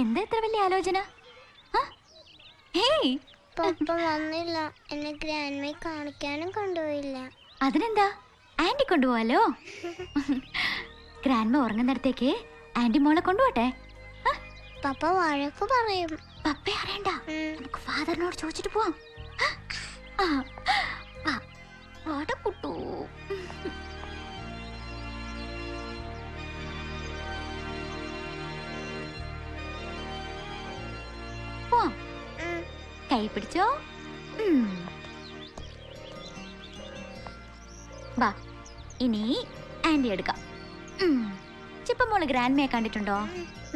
എന്താ ഇത്ര വലിയ ആലോചന? പപ്പ വന്നില്ല. എന്നെ ഗ്രാൻഡ്മയെ കാണിക്കാനും കൊണ്ടുപോയില്ല. അതിനെന്താ? ആന്റി കൊണ്ടുപോവാലോ? ഗ്രാൻഡ്മ ഉറങ്ങുന്നിടത്തേക്ക് ആന്റി മോളെ കൊണ്ടുപോട്ടെ? പപ്പ വഴക്ക് പറയും. പപ്പ അറിയണ്ട. നമുക്ക് ഫാദറിനോട് ചോദിച്ചിട്ട് പോവാം. ആ, കൈ പിടിച്ചോ. വാ ഇനി ആന്റി എടുക്കാം. ചിപ്പമോൾ ഗ്രാൻഡ്മയെ കണ്ടിട്ടുണ്ടോ?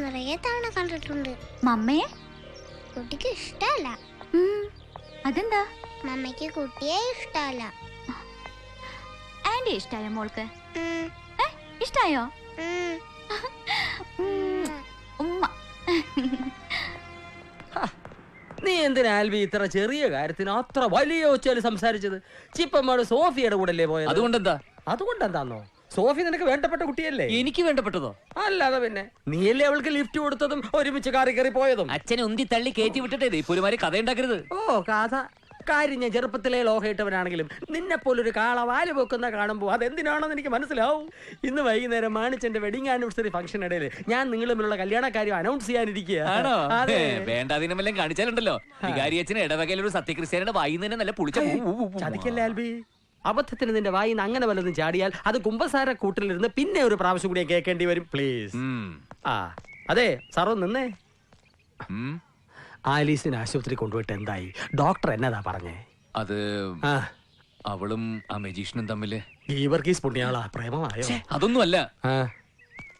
നിറയെ തവണ കണ്ടിട്ടുണ്ട്. മമ്മയെ? കുട്ടിക്ക് ഇഷ്ടമല്ല. അതെന്താ? മമ്മയ്ക്ക് കുട്ടിയെ ഇഷ്ടമല്ല. ആന്റി ഇഷ്ടായോ മോൾക്ക്? ഇഷ്ടായോ? എന്തിനാ ആൽബി ഇത്ര ചെറിയ കാര്യത്തിന് അത്ര വലിയ ഒച്ചയിൽ സംസാരിച്ചത്? ചിപ്പമ്മയുടെ സോഫിയുടെ കൂടെ അല്ലേ പോയത്? അതുകൊണ്ടെന്താ? അതുകൊണ്ടെന്താന്നോ? സോഫി നിനക്ക് വേണ്ടപ്പെട്ട കുട്ടിയല്ലേ? എനിക്ക് വേണ്ടപ്പെട്ടതോ? അല്ലാതെ പിന്നെ. നീയല്ലേ അവൾക്ക് ലിഫ്റ്റ് കൊടുത്തതും ഒരുമിച്ച് കാറി കയറി പോയതും? അച്ഛനെ ഉന്തി തള്ളി കയറ്റി വിട്ടിട്ടേ ഇപ്പൊ ഒരുമാതിരി കഥ ഉണ്ടാക്കരുത് ഓ കഥ കാര്യം ഞാൻ ചെറുപ്പത്തിലെ ലോഹയിട്ടവനാണെങ്കിലും നിന്നെ പോലൊരു കാള വാൽ പൊക്കുന്ന കാണുമ്പോൾ അതെന്തിനാണെന്ന് എനിക്ക് മനസ്സിലാവും. ഇന്ന് വൈകുന്നേരം മാണിച്ചന്റെ വെഡിങ് ആനിവേഴ്സറി ഫംഗ്ഷൻ ഇടയിൽ ഞാൻ നിങ്ങൾ തമ്മിലുള്ള കല്യാണ കാര്യം അനൗൺസ് ചെയ്യാനിരിക്കുക ആണോ? അതെ. വേണ്ടാതിനും വല്ലതും കാണിച്ചാലുണ്ടല്ലോ. വികാരി അച്ഛന് ഇടവകയിൽ ഒരു സത്യക്രിസ്ത്യാനിയുടെ വായി തന്നെ നല്ല പുളിച്ച. ചതിക്കല്ലേ ആൽബി? അബദ്ധത്തിന് നിന്റെ വായിന്ന് അങ്ങനെ വല്ലതും ചാടിയാൽ അത് കുമ്പസാര കൂട്ടിലിരുന്ന് പിന്നെ ഒരു പ്രാവശ്യം കൂടി കേൾക്കേണ്ടി വരും. പ്ലീസ് ആ അതെ സാറോ നിന്നേ. ആലീസിന് ആശുപത്രി കൊണ്ടുപോയിട്ട് എന്തായി? ഡോക്ടർ എന്നതാ പറഞ്ഞേ? അത് ആ. അവളും ആ മെജീഷ്യനും തമ്മിൽ. ഗീവർഗീസ് പുണ്യാളാ പ്രേമമായോ? അതൊന്നുമല്ല. ആ.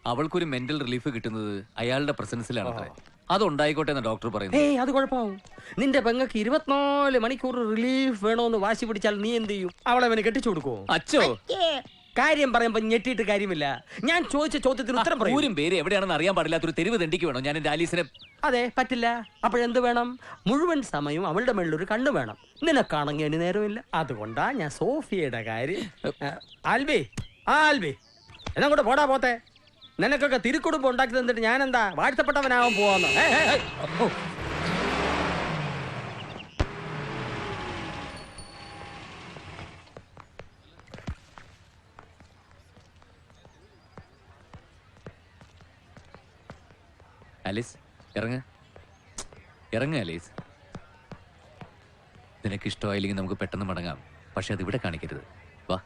അവൾക്കൊരു മെന്റൽ റിലീഫ് കിട്ടുന്നത് അയാളുടെ പ്രസൻസിലാണ് അത്രേ. അതുണ്ടായിക്കോട്ടെ എന്ന് ഡോക്ടർ പറയുന്നു ഏയ് അത് കുഴപ്പമാവും. നിന്റെ പെങ്ങക്ക് ഇരുപത്തിനാല് മണിക്കൂർ റിലീഫ് വേണോന്ന് വാശി പിടിച്ചാൽ നീ എന്ത് ചെയ്യും? അവളെ അവന് കെട്ടിച്ചു കൊടുക്കുവോ? അച്ഛോ കാര്യം പറയുമ്പോ ഞെട്ടിയിട്ട് കാര്യമില്ല. ഞാൻ ചോദിച്ച ചോദ്യത്തിന് ഉത്തരം പറയും. ഊരും പേര് എവിടെയാണെന്ന് അറിയാൻ പാടില്ലാത്തൊരു തെരുവ് തെണ്ടിക്ക് വേണോ? ഞാൻ എന്റെ ആലീസിനെ അതെ പറ്റില്ല. അപ്പോഴെന്ത് വേണം? മുഴുവൻ സമയവും അവളുടെ മേളിൽ ഒരു കണ്ണ് വേണം. നിനക്കാണെങ്കിൽ അതിന് നേരമില്ല അതുകൊണ്ടാ ഞാൻ സോഫിയയുടെ കാര്യം ആൽബി ആ ആൽബി. എന്നാ കൂടെ പോടാ പോത്തെ. നിനക്കൊക്കെ തിരുക്കുടുംബം ഉണ്ടാക്കി തന്നിട്ട് ഞാൻ എന്താ വാഴ്ത്തപ്പെട്ടവനാവാൻ പോവാന്ന്? ആലീസ് ഇറങ്ങ. ഇറങ്ങ അലീസ്. നിനക്ക് ഇഷ്ടമായില്ലെങ്കിൽ നമുക്ക് പെട്ടെന്ന് മടങ്ങാം. പക്ഷെ അത് ഇവിടെ കാണിക്കരുത്. വാ.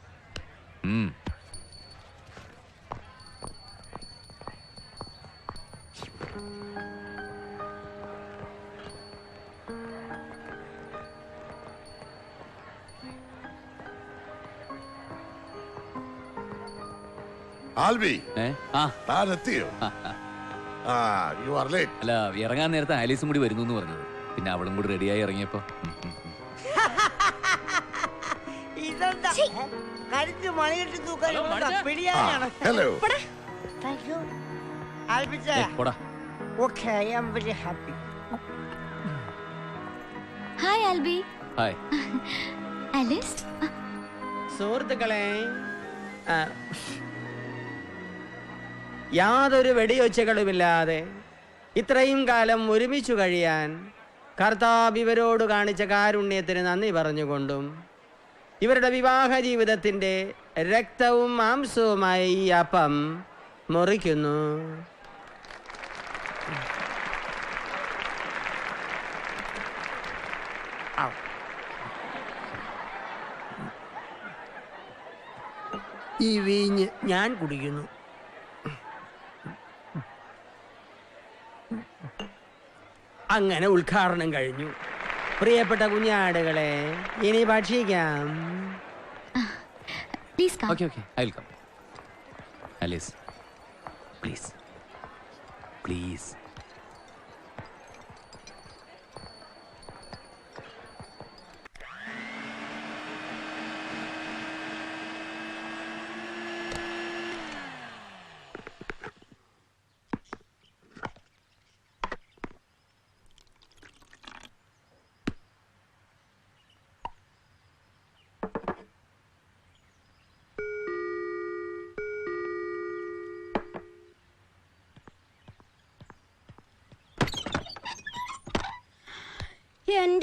ആൽബി ഏ? ആ. താൻ എത്തിയോ ആ, യു ആർ ലേറ്റ് അല്ല ഇറങ്ങാൻ നേരത്തെ ആലീസും കൂടി വരുന്നു എന്ന് പറഞ്ഞത്. പിന്നെ അവളും കൂടി റെഡിയായി ഇറങ്ങിയപ്പോ. ഉം, ഉം, ഉം. ഇതെന്താ? കരുത്ത് മണിയിട്ട് തൂക്കാൻ പിടിയാനാണ് ഹലോ പോടാ. Okay I am very happy hi Albi. Hi Alice. ആ, സുഹൃത്തുക്കളെ യാതൊരു വെടിയൊച്ചകളുമില്ലാതെ ഇത്രയും കാലം ഒരുമിച്ചു കഴിയാൻ കർത്താവ് ഇവരോട് കാണിച്ച കാരുണ്യത്തിന് നന്ദി പറഞ്ഞുകൊണ്ടും ഇവരുടെ വിവാഹ ജീവിതത്തിന്റെ രക്തവും മാംസവുമായി ഈ അപ്പം മുറിക്കുന്നു. ഈ വീഞ്ഞ് ഞാൻ കുടിക്കുന്നു. അങ്ങനെ ഉദ്ഘാടനം കഴിഞ്ഞു. പ്രിയപ്പെട്ട കുഞ്ഞാടുകളെ ഇനി ഭക്ഷിക്കാം. Please okay okay I will come Alice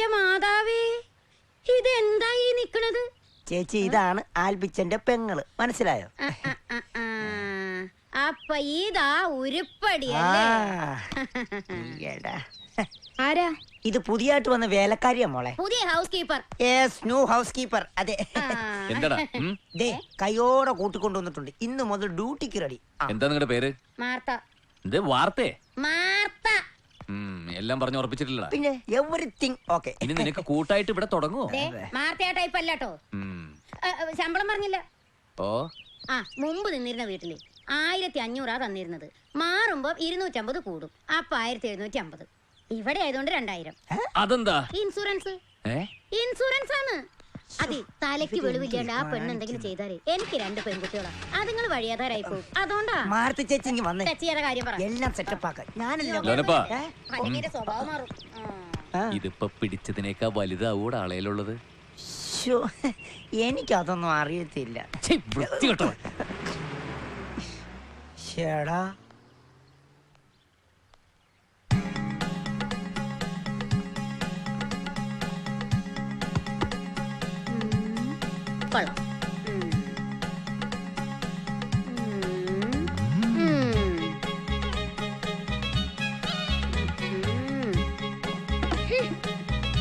എന്റെ മാതാവേ ഇതെന്താ നിക്കണത്? ചേച്ചി ഇതാണ് ആൽബിച്ചന്റെ പെങ്ങൾ. മനസ്സിലായോ? അപ്പൊ ഇതാ ഉരുപ്പടി ആരാ? ഇത് പുതിയായിട്ട് വന്ന വേലക്കാരിയാ മോളെ. പുതിയ housekeeper yes new housekeeper അതെ എന്താടാ? ദേ കൈയോടെ കൂട്ടിക്കൊണ്ടുവന്നിട്ടുണ്ട്. ഇന്ന് മുതൽ ഡ്യൂട്ടിക്ക് റെഡി. എന്താ നിങ്ങളുടെ പേര്? ഇത് മാർത്ത. എല്ലാം പറഞ്ഞു ഉറപ്പിച്ചിട്ടില്ല പിന്നെ എവറിത്തിങ് ഓക്കെ ഇനി നിനക്ക് കൂട്ടായിട്ട് ഇവിടെ തുടങ്ങുമോ ദേ മാർത്തയ ടൈപ്പ് അല്ലാട്ടോ ഉം. ആ, ആ, ശമ്പളം പറഞ്ഞില്ല. ഓ. ആ മുമ്പ് നിന്നിരുന്ന വീട്ടിൽ ആയിരത്തി അഞ്ഞൂറാ തന്നിരുന്നത്. മാറുമ്പോ ഇരുന്നൂറ്റമ്പത് കൂടും. അപ്പൊ ആയിരത്തി എഴുന്നൂറ്റി അമ്പത് ഇവിടെ ആയതുകൊണ്ട് രണ്ടായിരം. അതെന്താ? ഇൻഷുറൻസ് ഏ? ഇൻഷുറൻസ് ആണ്. അതെ തലയ്ക്ക് വെളിവില്ലാണ്ട് ആ പെണ്ണ് എന്തെങ്കിലും ചെയ്താലേ എനിക്ക് രണ്ട് പെൺകുട്ടികളാ. അതുങ്ങൾ വഴിയാതാരായി പോകും അതുകൊണ്ടാ? മാരത്തി ചേച്ചി ഇങ്ങ് വന്നേ. ടച്ച് കാര്യം പറ. എല്ലാം സെറ്റപ്പ് ആക്കാൻ ഞാനല്ലേ ലോനപ്പാ ഏ? അല്ലെങ്കിൽ എന്റെ സ്വഭാവം മാറും. ആ. ഇതിപ്പോ പിടിച്ചതിനേക്കാ വലുതാവൂടെ ആളയിലുള്ളത് ശ്ശോ, എനിക്കതൊന്നും അറിയത്തില്ല. ഛെ, കൊള്ളാം ഉം. ഉം. ഉം.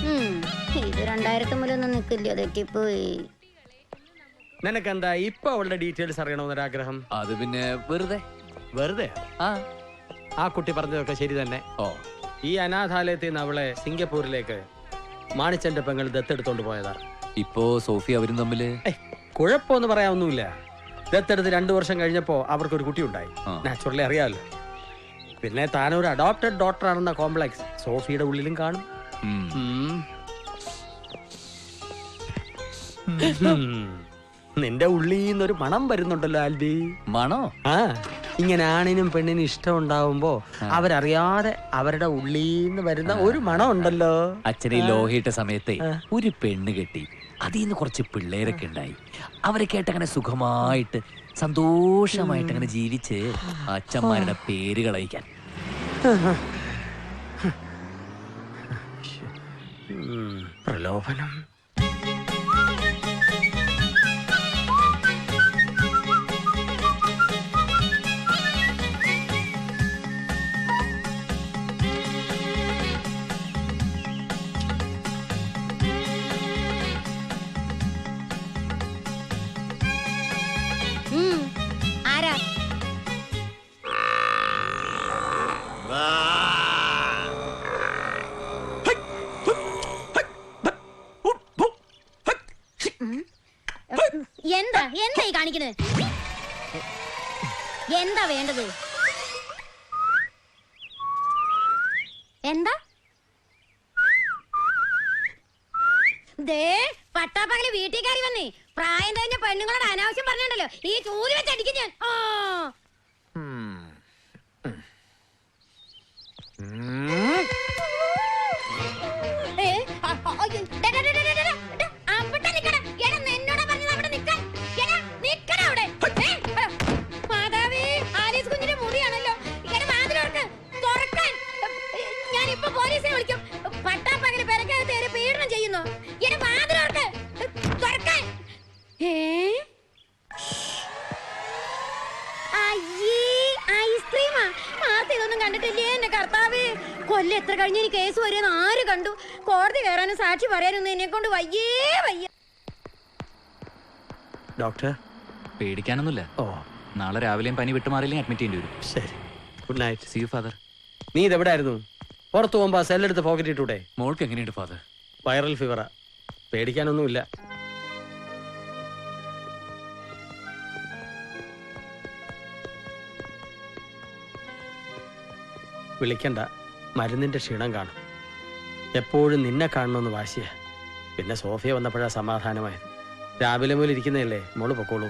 ഉം. ഇത് രണ്ടായിരത്തി മുലൊന്നും നിക്കില്ല തെറ്റിപ്പോയി നിനക്കെന്താ ഇപ്പൊ അവളുടെ ഡീറ്റെയിൽസ് അറിയണമെന്നൊരാഗ്രഹം അത് പിന്നെ വെറുതെ വെറുതെ ആ ആ കുട്ടി പറഞ്ഞതൊക്കെ ശരി തന്നെ ഓ ഈ അനാഥാലയത്തിൽ നിന്ന് അവളെ സിംഗപ്പൂരിലേക്ക് മാണിച്ചന്റെ പെങ്ങൾ ദത്തെടുത്തോണ്ട് പോയതാ ഇപ്പോ സോഫി അവരും തമ്മിൽ? കുഴപ്പമൊന്നും പറയാനൊന്നുമില്ല. ദത്തെടുത്ത് രണ്ടു വർഷം കഴിഞ്ഞപ്പോ അവർക്കൊരു കുട്ടി ഉണ്ടായി നാച്ചുറലി അറിയാമല്ലോ പിന്നെ താനൊരു അഡോപ്റ്റഡ് ഡോക്ടർ ആണെന്ന കോംപ്ലക്സ് സോഫിയുടെ ഉള്ളിലും കാണും. നിന്റെ ഉള്ളിൽ നിന്നൊരു മണം വരുന്നുണ്ടല്ലോ ആൽബി. മണോ? ആ ഇങ്ങനെ ആണിനും പെണ്ണിനും ഇഷ്ടം ഉണ്ടാവുമ്പോ അവരറിയാതെ അവരുടെ ഉള്ളിൽ നിന്ന് വരുന്ന ഒരു മണം ഉണ്ടല്ലോ അച്ഛനെ ലോഹയിട്ട സമയത്തെ ഒരു പെണ്ണ് കെട്ടി. അതിൽ നിന്ന് കുറച്ച് പിള്ളേരൊക്കെ ഉണ്ടായി. അവരെ കേട്ടങ്ങനെ സുഖമായിട്ട് സന്തോഷമായിട്ട് അങ്ങനെ ജീവിച്ച് അച്ഛന്മാരുടെ പേര് കളയിക്കാൻ പ്രലോഭനം. എന്താ വേണ്ടത്? എന്താ? ദേ പട്ടാപ്പകൽ വീട്ടിൽ കയറി വന്നേ. പ്രായം തന്നെ പെണ്ണുങ്ങളോട് അനാവശ്യം പറഞ്ഞിട്ടുണ്ടല്ലോ. ഈ ചൂൽ വെച്ച് അടിക്കും ഞാൻ. ആ. എത്ര കഴിഞ്ഞ് ഇനി കേസ് വരുമെന്ന് ആര് കണ്ടു? കോടതി കയറാനും സാക്ഷി പറയാനൊന്നും എന്നെ കൊണ്ട് വയ്യേ വയ്യ. ഡോക്ടർ പേടിക്കാനൊന്നുമില്ല. ഓ. നാളെ രാവിലെയും പനി വിട്ടുമാറില്ലേ അഡ്മിറ്റ് ചെയ്യേണ്ടി വരും. ശരി. Good night see you father നീ ഇതെവിടായിരുന്നു? പുറത്തു പോകുമ്പോ സെല്ലെടുത്ത് പോക്കറ്റ് ഇട്ടൂടെ? മോൾക്ക് എങ്ങനെയുണ്ട് ഫാദർ വൈറൽ ഫീവറാ പേടിക്കാനൊന്നുമില്ല. വിളിക്കണ്ട. മരുന്നിന്റെ ക്ഷീണം കാണും. എപ്പോഴും നിന്നെ കാണണമെന്ന് വാശിയ. പിന്നെ സോഫിയ വന്നപ്പോഴാ സമാധാനമായത്. രാവിലെ മുതൽ ഇരിക്കുന്നതല്ലേ മോൾ പൊക്കോളൂ.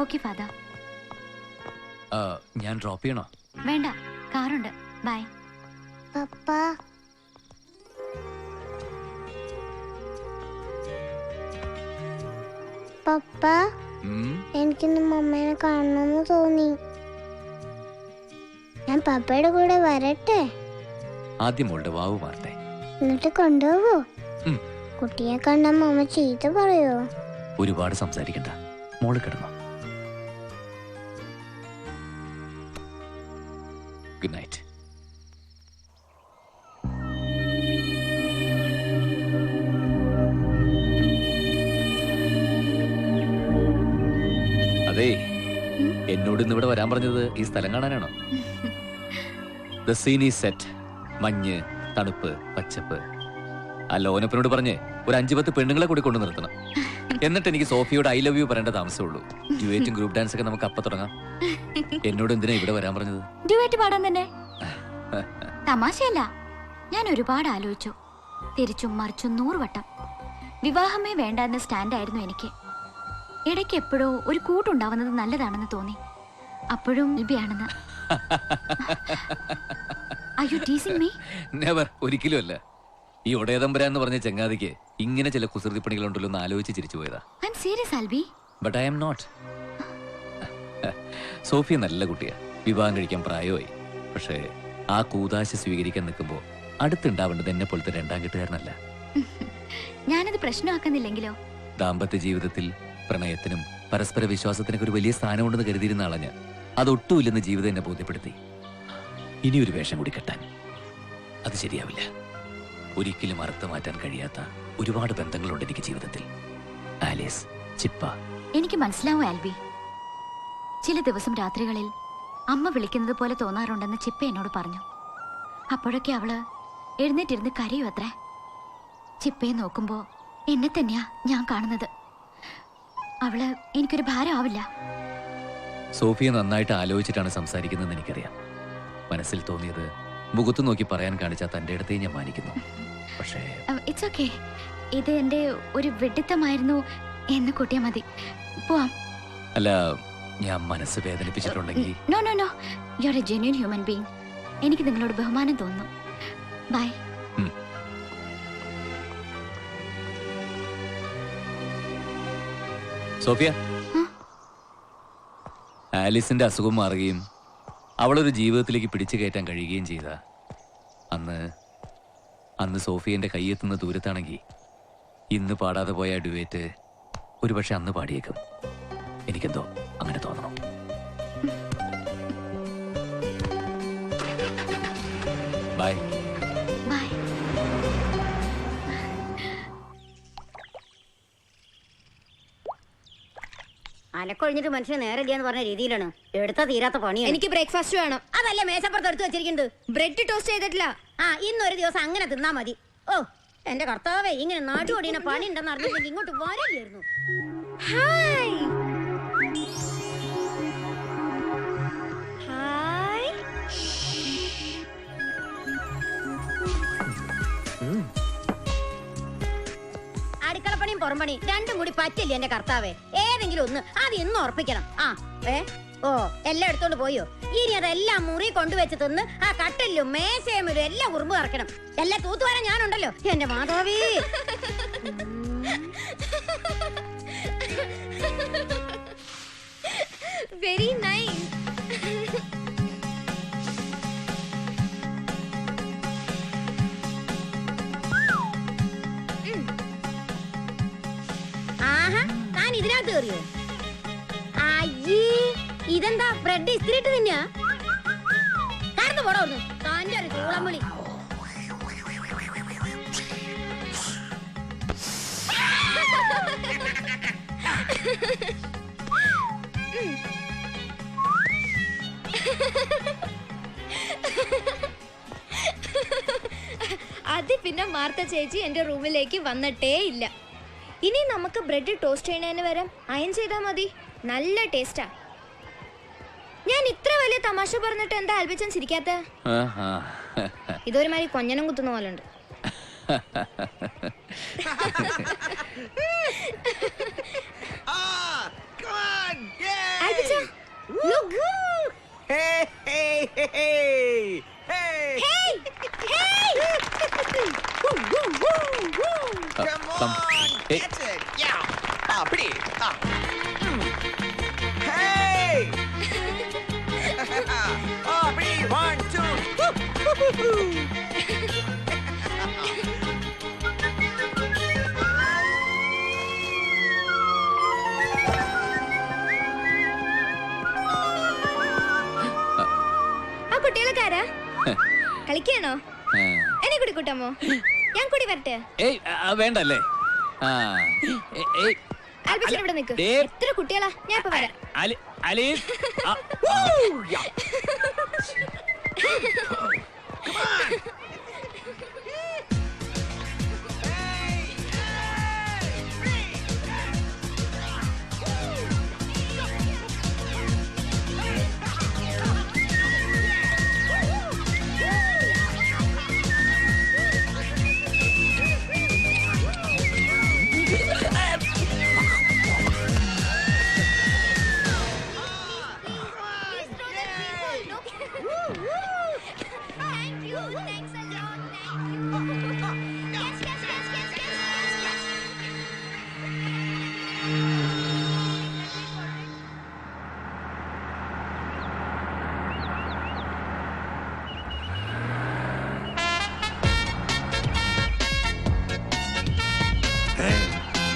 ഓക്കെ ഫാദർ ഞാൻ ഡ്രോപ്പ് ചെയ്യണോ? വേണ്ട കാറുണ്ട്. Bye papa. പപ്പ. എനിക്കിന്ന് മമ്മേനെ കാണണമെന്ന് തോന്നി. ഞാൻ പപ്പയുടെ കൂടെ വരട്ടെ? ആദ്യം മോളുടെ വാവ് വാർത്തേ. എന്നിട്ട് കൊണ്ടുപോവോ. കുട്ടിയെ കണ്ട മമ്മ ചീത്ത പറയോ? ഒരുപാട് സംസാരിക്കണ്ട. മോൾ കിടന്നു. ഗുഡ് നൈറ്റ് അതെ എന്നോട് ഇന്ന് ഇവിടെ വരാൻ പറഞ്ഞത് ഈ സ്ഥലം കാണാനാണോ? ദ ഈസ് സെറ്റ് മഞ്ഞ് തണുപ്പ് പച്ചപ്പ്. അല്ല ഓനപ്പനോട് പറഞ്ഞ് ഒരു അഞ്ചു പത്ത് പെണ്ണുങ്ങളെ കൂടി കൊണ്ടു നിർത്തണം. എന്നിട്ട് എനിക്ക് സോഫിയോട് ഐ ലവ് യു പറയേണ്ട താമസമുള്ളൂ. ഡ്യുവേറ്റും ഗ്രൂപ്പ് ഡാൻസ് ഒക്കെ നമുക്ക് അപ്പൊ തുടങ്ങാം. എന്നോട് എന്തിനാ ഇവിടെ വരാൻ പറഞ്ഞത്? ഡ്യുവറ്റ് പാടാൻ തന്നെ? തമാശയല്ല. ഞാൻ ഒരുപാട് ആലോചിച്ചു. തിരിച്ചും മറിച്ചും നൂറ് വട്ടം വിവാഹമേ വേണ്ട എന്ന സ്റ്റാൻഡായിരുന്നു എനിക്ക്. ഇടയ്ക്ക് എപ്പോഴോ ഒരു കൂട്ടുണ്ടാവുന്നത് നല്ലതാണെന്ന് തോന്നി. അപ്പോഴും ലിബിയാണെന്ന് നെവർ ഒരിക്കലും അല്ല. ഈ ഒടയതമ്പര എന്ന് പറഞ്ഞ ചങ്ങാതിക്ക് ഇങ്ങനെ ചില കുസൃതി പണികളുണ്ടല്ലോ എന്ന് ആലോചിച്ച് ചിരിച്ചു പോയതാ. Serious Albi but I am not Sophia നല്ല കുട്ടിയാ. വിവാഹം കഴിക്കാൻ പ്രായമായി. പക്ഷേ ആ കൂതാശ സ്വീകരിക്കാൻ നിൽക്കുമ്പോൾ അടുത്തുണ്ടാവേണ്ടത് എന്നെ പോലത്തെ രണ്ടാം കെട്ടുകാരനല്ല. ഞാനത് പ്രശ്നമാക്കുന്നില്ലെങ്കിലോ? ദാമ്പത്യ ജീവിതത്തിൽ പ്രണയത്തിനും പരസ്പര വിശ്വാസത്തിനൊക്കെ ഒരു വലിയ സ്ഥാനമുണ്ടെന്ന് കരുതിയിരുന്ന ആളാണ് ഞാൻ. അതൊട്ടുമില്ലെന്ന് ജീവിതം എന്നെ ബോധ്യപ്പെടുത്തി. ഇനി ഒരു വേഷം കൂടി കെട്ടാൻ. അത് ശരിയാവില്ല. ഒരിക്കലും അർത്ഥം മാറ്റാൻ കഴിയാത്ത ഒരുപാട് ബന്ധങ്ങളുണ്ട് എനിക്ക് ജീവിതത്തിൽ. ആലീസ് ചിപ്പ. എനിക്ക് മനസ്സിലാവും ആൽബി. ചില ദിവസം രാത്രികളിൽ അമ്മ വിളിക്കുന്നത് പോലെ തോന്നാറുണ്ടെന്ന് ചിപ്പ എന്നോട് പറഞ്ഞു. അപ്പോഴൊക്കെ അവൾ എഴുന്നേറ്റിരുന്ന് കരയു അത്രേ. ചിപ്പയെ നോക്കുമ്പോ എന്നെ തന്നെയാ ഞാൻ കാണുന്നത്. അവൾ എനിക്കൊരു ഭാരമാവില്ല. സോഫിയ നന്നായിട്ട് ആലോചിച്ചിട്ടാണ് സംസാരിക്കുന്നതെന്ന് എനിക്കറിയാം. മനസ്സിൽ തോന്നിയത്. മുഖത്ത് നോക്കി പറയാൻ കാണിച്ച തന്റെ അടുത്തേ ഞാൻ മാനിക്കുന്നു. പക്ഷേ ഇറ്റ്സ് ഓക്കെ ഇത് എന്റെ ഒരു വെഡിത്തമായിരുന്നു എന്ന് കൂട്ടിയാ മതി. പോവാം. അല്ല ഞാൻ മനസ്സ് വേദനിപ്പിച്ചിട്ടുണ്ടെങ്കിൽ no no no you are a genuine human being എനിക്ക് നിങ്ങളോട് ബഹുമാനം തോന്നുന്നു. By Sophia? ആലിസിന്റെ അസുഖം മാറുകയും അവളൊരു ജീവിതത്തിലേക്ക് പിടിച്ചു കയറ്റാൻ കഴിയുകയും ചെയ്ത. അന്ന് അന്ന് സോഫിയന്റെ കൈയെത്തുന്ന ദൂരത്താണെങ്കിൽ ഇന്ന് പാടാതെ പോയ ഡുവേറ്റ് ഒരുപക്ഷെ അന്ന് പാടിയേക്കും. എനിക്കെന്തോ അങ്ങനെ തോന്നണം. അലക്കൊഴിഞ്ഞിട്ട് മനുഷ്യന് നേരെ എന്ന് പറഞ്ഞ രീതിയിലാണ്. എടുത്ത തീരാത്ത പണിയാണ്. എനിക്ക് ബ്രേക്ക്ഫാസ്റ്റ് വേണം. അതല്ല മേശപ്പുറത്ത് എടുത്ത് വെച്ചിരിക്കുന്നത്? ബ്രെഡ് ടോസ്റ്റ് ചെയ്തിട്ടില്ല. ആ ഇന്നൊരു ദിവസം അങ്ങനെ തിന്നാ മതി. ഓ എന്റെ കർത്താവേ ഇങ്ങനെ നാട്ടുകൊടിയുന്ന പണി ഉണ്ടെന്ന് അറിഞ്ഞില്ലെങ്കിൽ ഇങ്ങോട്ട് വരില്ലായിരുന്നു ഹായ് പുറംപണി രണ്ടും കൂടി പറ്റില്ല എന്റെ കർത്താവേ? ഏതെങ്കിലും ഒന്ന് അത് ഇന്ന് ഉറപ്പിക്കണം. ആ ഏ? ഓ എല്ലാം എടുത്തോണ്ട് പോയോ? ഇനി അതെല്ലാം മുറി കൊണ്ടുവച്ച് തിന്ന് ആ കട്ടലിലും മേശയും എല്ലാം ഉറുമ്പ് കറക്കണം. എല്ലാം തൂത്തുവാരാൻ ഞാനുണ്ടല്ലോ. എന്റെ മാതാവേ. കയറിയോ അയ്യേ ഇതെന്താ ബ്രെഡ് ഇസ്തിരിട്ട് തിന്നാ? കടന്നു പോടാ ഒന്ന്. താന്റെ ഒരു ചൂളം വിളി അത് പിന്നെ മാർത്ത ചേച്ചി എന്റെ റൂമിലേക്ക് വന്നിട്ടേ ഇല്ല. ഇനി നമുക്ക് ബ്രെഡ് ടോസ്റ്റ് ചെയ്യുന്നതിന് വരെ അയൺ ചെയ്താൽ മതി നല്ല ടേസ്റ്റാ ഞാൻ ഇത്ര വലിയ തമാശ പറഞ്ഞിട്ട് എന്താ ആൽബിച്ചൻ ചിരിക്കാത്ത ആഹാ. ഇതൊരുമാതിരി കൊഞ്ഞനം കുത്തുന്ന പോലെ ഉണ്ട് Hey! Hey! Hey! Hey. Uh, കളിക്കാണോ എന്നെ കൂടി കൂട്ടാമോ? വരട്ടെ? ഏയ് വേണ്ടല്ലേ? ആ ഏയ്. ആൽബിച്ചൻ ഇവിടെ നിൽക്ക് ദേ. എത്ര കുട്ടികളാ? ഞാൻ ഇപ്പൊ വരാം. അലി അലീസ് ആ, Thank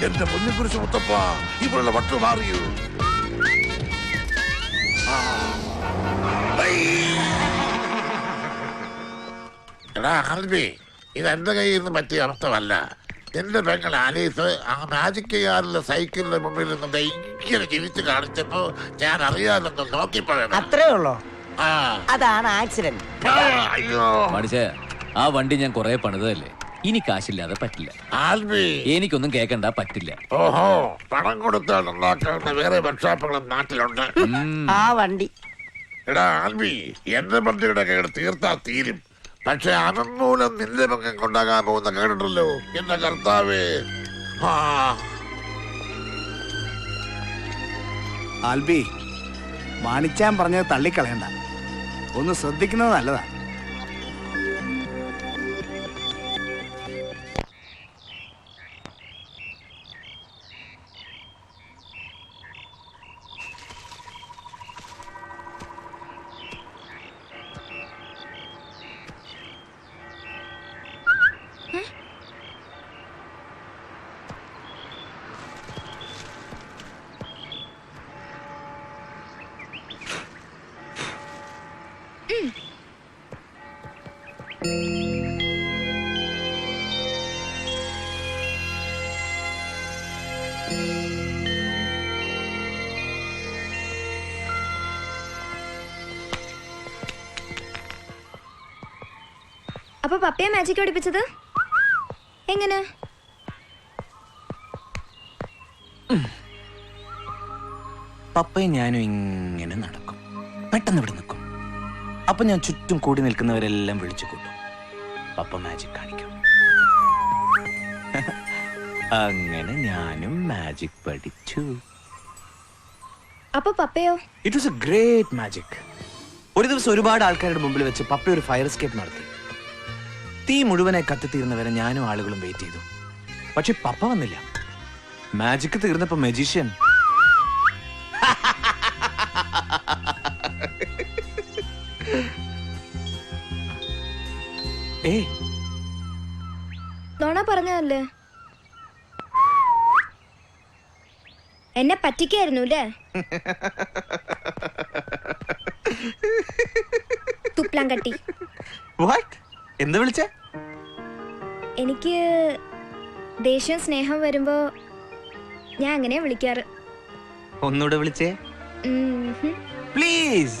എന്റെ പൊന്നിക്കുറിച്ച് മുത്തപ്പ ഇവിടെ വട്ട് മാറിയൂ. എടാ ഹൽബി ഇത് എന്റെ കയ്യിൽ നിന്ന് പറ്റിയ അർത്ഥമല്ല. എന്റെ പെങ്ങൾ ആലീസ് ആ മാജിക് ചെയ്യാറുള്ള സൈക്കിളിന്റെ മുമ്പിൽ നിന്ന് ഇങ്ങനെ ജീവിച്ച് കാണിച്ചപ്പോ ഞാൻ അറിയാമെന്ന് നോക്കിപ്പോയത്. അത്രേ ഉള്ളോ? ആ. അതാണ് ആക്സിഡന്റ് അയ്യോ. ആ വണ്ടി ഞാൻ കുറെ പണിതല്ലേ ഇനി കാശില്ലാതെ പറ്റില്ല. ആൽബി. എനിക്കൊന്നും കേക്കണ്ട പറ്റില്ല. ഓഹോ പണം കൊടുത്താൽ ഉണ്ടാക്കാവുന്ന വേറെ വർക്ക്ഷോപ്പുകളും നാട്ടിലുണ്ട്. ഉം. ആ വണ്ടി. എടാ ആൽബി എന്റെ വണ്ടിയുടെ കേട് തീർത്താ തീരും. പക്ഷെ അനന്മൂലം നിന്റെ പങ്കം കൊണ്ടാകാൻ പോകുന്ന കേടുണ്ടല്ലോ എന്റെ കർത്താവേ. ആ. ആൽബി മാണിച്ചാൻ പറഞ്ഞത് തള്ളിക്കളയണ്ട. ഒന്ന് ശ്രദ്ധിക്കുന്നത് നല്ലതാ. അപ്പൊ പപ്പയെ മാജിക് പഠിപ്പിച്ചത്? എങ്ങനെ? പപ്പയും ഞാനും ഇങ്ങനെ നടക്കും. പെട്ടെന്ന് ഇവിടെ നിൽക്കും. അപ്പൊ ഞാൻ ചുറ്റും കൂടി നിൽക്കുന്നവരെല്ലാം വിളിച്ചു കൂട്ടും. പപ്പ മാജിക് കാണിക്കും. അങ്ങനെ ഞാനും മാജിക് പഠിച്ചു. അപ്പൊ പപ്പയോ? It was a great magic ഒരു ദിവസം ഒരുപാട് ആൾക്കാരുടെ മുമ്പിൽ വെച്ച് പപ്പ ഒരു ഫയർ എസ്കേപ്പ് നടത്തി. തീ മുഴുവനെ കത്തിത്തീർന്നവരെ ഞാനും ആളുകളും വെയിറ്റ് ചെയ്തു. പക്ഷെ പപ്പ വന്നില്ല. മാജിക് തീർന്നപ്പോ മജീഷ്യൻ ഏ നോണ പറഞ്ഞതല്ലേ? എന്നെ പറ്റിക്കായിരുന്നു അല്ലേ? തുപ്ലാൻ കട്ടി വാട്ട് എന്താ വിളിച്ചേ? എനിക്ക് ദേഷ്യം സ്നേഹം വരുമ്പോ ഞാൻ അങ്ങനെ വിളിക്കാറ്. ഒന്നുകൂടെ വിളിച്ചേ. പ്ലീസ്.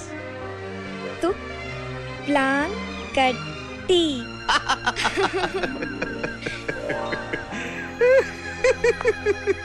പ്ലീസ് പ്ലാൻ കട്ടി.